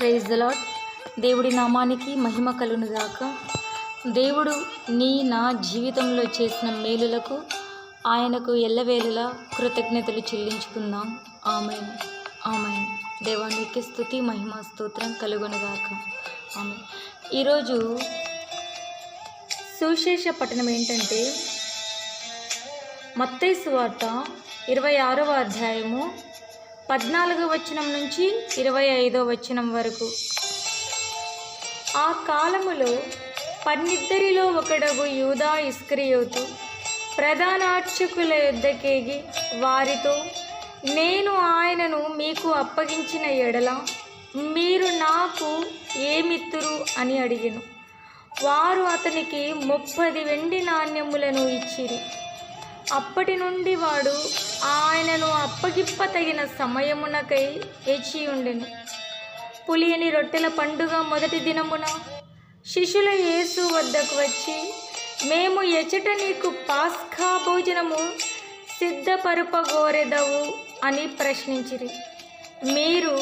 Praise the దేవుడి నామానికి మహిమ కలుగునుగాక దేవుడు నీ నా జీవితంలో చేసిన మేలులకు ఆయనకు ఎల్లవేళలా కృతజ్ఞతలు చెల్లించుకుందాం. ఆమె ఆమె దేవానికి స్థుతి మహిమ స్తోత్రం కలుగునుగాక ఆమె ఈరోజు సుశేష పట్టణం ఏంటంటే మత్తేసు వార్త ఇరవై ఆరవ అధ్యాయము పద్నాలుగో వచనం నుంచి ఇరవై ఐదో వచనం వరకు. ఆ కాలములో పన్నిద్దరిలో ఒకడగు యూదా ఇస్క్రియోతు ప్రధాన అర్చకుల యొద్దకేగి వారితో నేను ఆయనను మీకు అప్పగించిన ఎడల మీరు నాకు ఏమిత్తురు? అని అడిగిను. వారు అతనికి ముప్పది వెండి నాణ్యములను ఇచ్చిరి. అప్పటి నుండి వాడు ఆయనను అప్పగిప్ప తగిన సమయమునకై ఏచి ఉండెను. పులియని రొట్టెల పండుగ మొదటి దినమున శిష్యుల యేసు వద్దకు వచ్చి మేము ఎచట నీకు పాస్కా భోజనము సిద్ధపరుపగోరెదవు అని ప్రశ్నించిరి. మీరు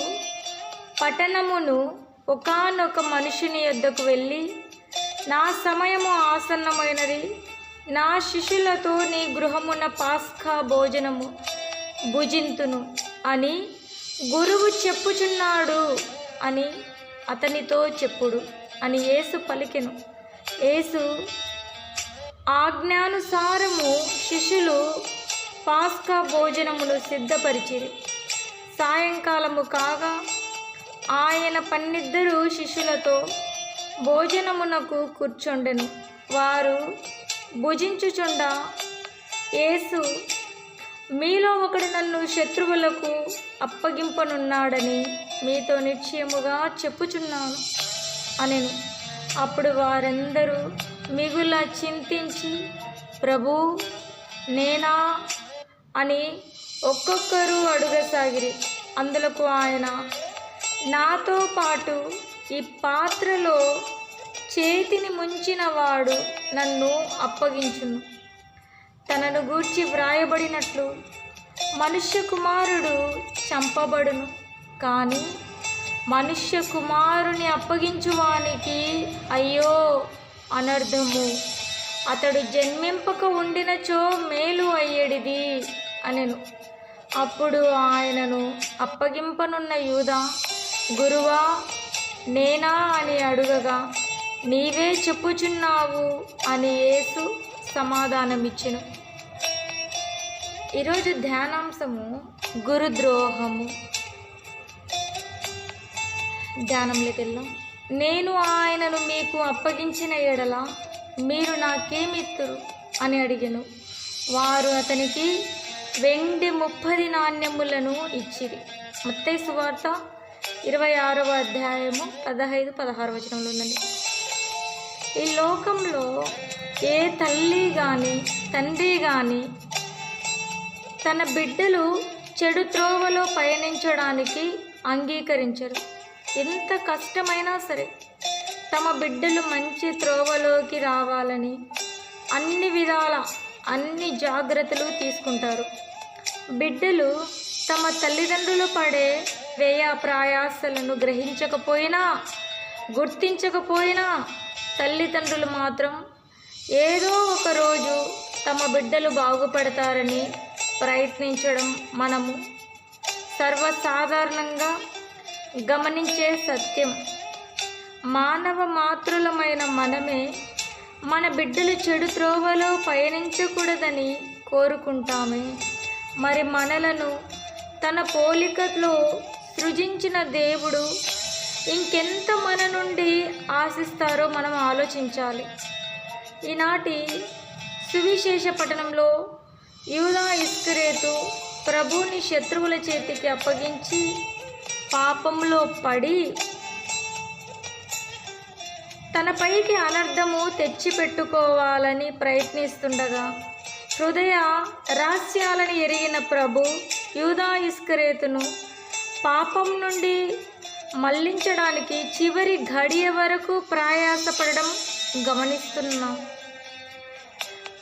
పట్టణమును ఒకానొక మనుషుని యొద్దకు వెళ్ళి నా సమయము ఆసన్నమైనది. నా శిష్యులతో నీ గృహమున పాస్కా భోజనము భుజింతును అని గురువు చెప్పుచున్నాడు అని అతనితో చెప్పుడు అని యేసు పలికెను. యేసు ఆజ్ఞానుసారము శిష్యులు పాస్కా భోజనమును సిద్ధపరిచిరి. సాయంకాలము కాగా ఆయన పన్నిద్దరు శిష్యులతో భోజనమునకు కూర్చుండెను. వారు భుజించుచుండ. యేసు మీలో ఒకడు నన్ను శత్రువులకు అప్పగింపనున్నాడని మీతో నిశ్చయముగా చెప్పుచున్నాను అనెను. అప్పుడు వారందరూ మిగుల చింతించి ప్రభు నేనా అని ఒక్కొక్కరు అడుగసాగిరి. అందులకు ఆయన నాతో పాటు ఈ పాత్రలో చేతిని ముంచిన వాడు నన్ను అప్పగించును. తనను గూర్చి వ్రాయబడినట్లు మనుష్య కుమారుడు చంపబడును. కానీ మనుష్య కుమారుని అప్పగించువానికి అయ్యో అనర్థము. అతడు జన్మింపక ఉండినచో మేలు అయ్యేడిది అనెను. అప్పుడు ఆయనను అప్పగింపనున్న యూదా గురువా నేనా? అని అడుగగా నీవే చెప్పుచున్నావు అని యేసు సమాధానమిచ్చెను. ఈరోజు ధ్యానాంశము గురుద్రోహము. ధ్యానంలోకి వెళ్ళాం నేను ఆయనను మీకు అప్పగించిన ఎడల మీరు నాకేమిత్తురు అని అడిగాను. వారు అతనికి వెండి ముప్పది నాణ్యములను ఇచ్చిరి. మత్తయి సువార్త ఇరవై ఆరవ అధ్యాయము పదహైదు పదహారు వచనంలో ఉందండి. ఈ లోకంలో ఏ తల్లి కానీ తండ్రి కానీ తన బిడ్డలు చెడు త్రోవలో పయనించడానికి అంగీకరించరు. ఎంత కష్టమైనా సరే తమ బిడ్డలు మంచి త్రోవలోకి రావాలని అన్ని విధాల అన్ని జాగ్రత్తలు తీసుకుంటారు. బిడ్డలు తమ తల్లిదండ్రులు పడే వ్యయ ప్రయాసలను గ్రహించకపోయినా గుర్తించకపోయినా తల్లిదండ్రులు మాత్రం ఏదో ఒక రోజు తమ బిడ్డలు బాగుపడతారని ప్రయత్నించడం మనము సర్వసాధారణంగా గమనించే సత్యం. మానవ మాతృలమైన మనమే మన బిడ్డలు చెడు త్రోవలో పయనించకూడదని కోరుకుంటామే. మరి మనలను తన పోలికలో సృజించిన దేవుడు ఇంకెంత మన నుండి ఆశిస్తారో మనం ఆలోచించాలి. ఈనాటి సువిశేష పట్టణంలో యూదా ఇస్కరేతు ప్రభుని శత్రువుల చేతికి అప్పగించి పాపంలో పడి తన పైకి అనర్థము తెచ్చిపెట్టుకోవాలని ప్రయత్నిస్తుండగా హృదయ రహస్యాలను ఎరిగిన ప్రభు యూదా ఇస్కరేతును పాపం నుండి మళ్ళించడానికి చివరి ఘడియ వరకు ప్రయాసపడడం గమనిస్తున్నాం.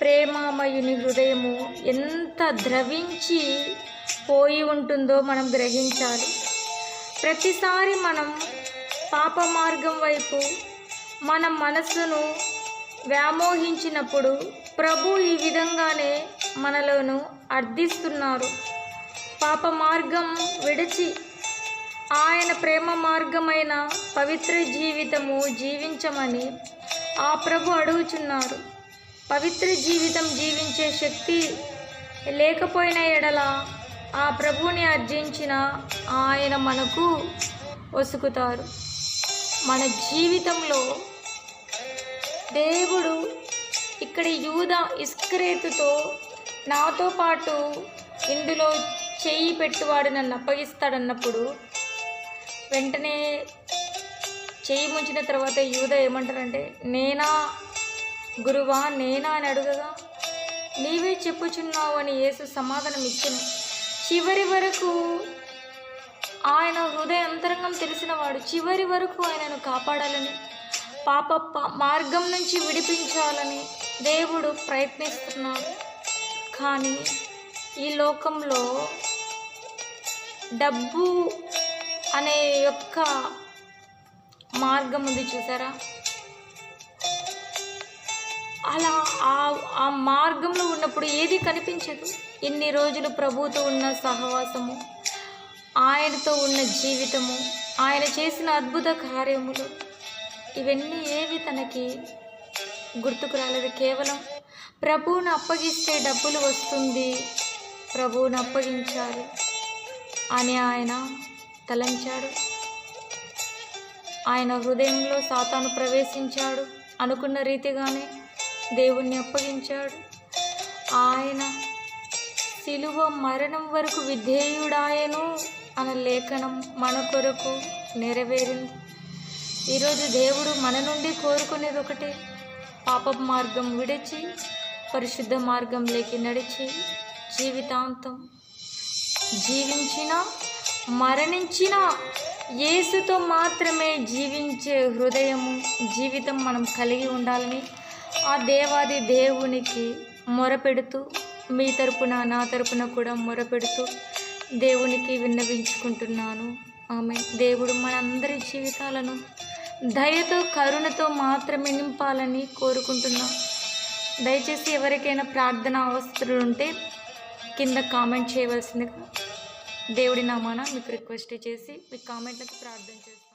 ప్రేమామయుని హృదయము ఎంత ద్రవించి పోయి ఉంటుందో మనం గ్రహించాలి. ప్రతిసారి మనం పాప మార్గం వైపు మన మనస్సును వ్యామోహించినప్పుడు ప్రభు ఈ విధంగానే మనలోను అర్థిస్తున్నారు. పాప మార్గం విడిచి ఆయన ప్రేమ మార్గమైన పవిత్ర జీవితము జీవించమని ఆ ప్రభు అడుగుచున్నారు. పవిత్ర జీవితం జీవించే శక్తి లేకపోయిన ఎడల ఆ ప్రభుని అర్జించిన ఆయన మనకు వసుకుతారు మన జీవితంలో దేవుడు ఇక్కడ యూద ఇస్క్రేతుతో నాతో పాటు ఇందులో చెయ్యి పెట్టువాడు నన్ను అప్పగిస్తాడన్నప్పుడు వెంటనే చేయి ముంచిన తర్వాత యూద ఏమంటారంటే నేనా గురువా నేనా అని అడుగగా నీవే చెప్పుచున్నావు అని యేసు సమాధానం ఇచ్చిన చివరి వరకు ఆయన హృదయ అంతరంగం తెలిసినవాడు చివరి వరకు ఆయనను కాపాడాలని పాప మార్గం నుంచి విడిపించాలని దేవుడు ప్రయత్నిస్తున్నాడు. కానీ ఈ లోకంలో డబ్బు అనే యొక్క మార్గం ఉంది చూసారా? అలా ఆ ఆ మార్గంలో ఉన్నప్పుడు ఏది కనిపించదు? ఎన్ని రోజులు ప్రభువుతో ఉన్న సహవాసము ఆయనతో ఉన్న జీవితము ఆయన చేసిన అద్భుత కార్యములు ఇవన్నీ ఏవి తనకి గుర్తుకు రాలేదు. కేవలం ప్రభువును అప్పగిస్తే డబ్బులు వస్తుంది ప్రభువును అప్పగించాలి అని ఆయన తలంచాడు. ఆయన హృదయంలో సాతాను ప్రవేశించాడు. అనుకున్న రీతిగానే దేవుణ్ణి అప్పగించాడు. ఆయన శిలువ మరణం వరకు విధేయుడాయను అన్న లేఖనం మన కొరకు నెరవేరింది. ఈరోజు దేవుడు మన నుండి కోరుకునేది ఒకటే పాప మార్గం విడిచి పరిశుద్ధ మార్గంలోకి నడిచి జీవితాంతం జీవించిన మరణించిన యేసుతో మాత్రమే జీవించే హృదయము జీవితం మనం కలిగి ఉండాలని ఆ దేవాది దేవునికి మొరపెడుతూ మీ తరపున నా తరపున కూడా మొరపెడుతూ దేవునికి విన్నవించుకుంటున్నాను. ఆమె దేవుడు మనందరి జీవితాలను దయతో కరుణతో మాత్రమే నింపాలని కోరుకుంటున్నాం. దయచేసి ఎవరికైనా ప్రార్థన అవసరం ఉంటే కింద కామెంట్ చేయవలసిందిగా దేవుడి నామాన మీకు రిక్వెస్ట్ చేసి మీ కామెంట్లకు ప్రార్థన చేస్తాను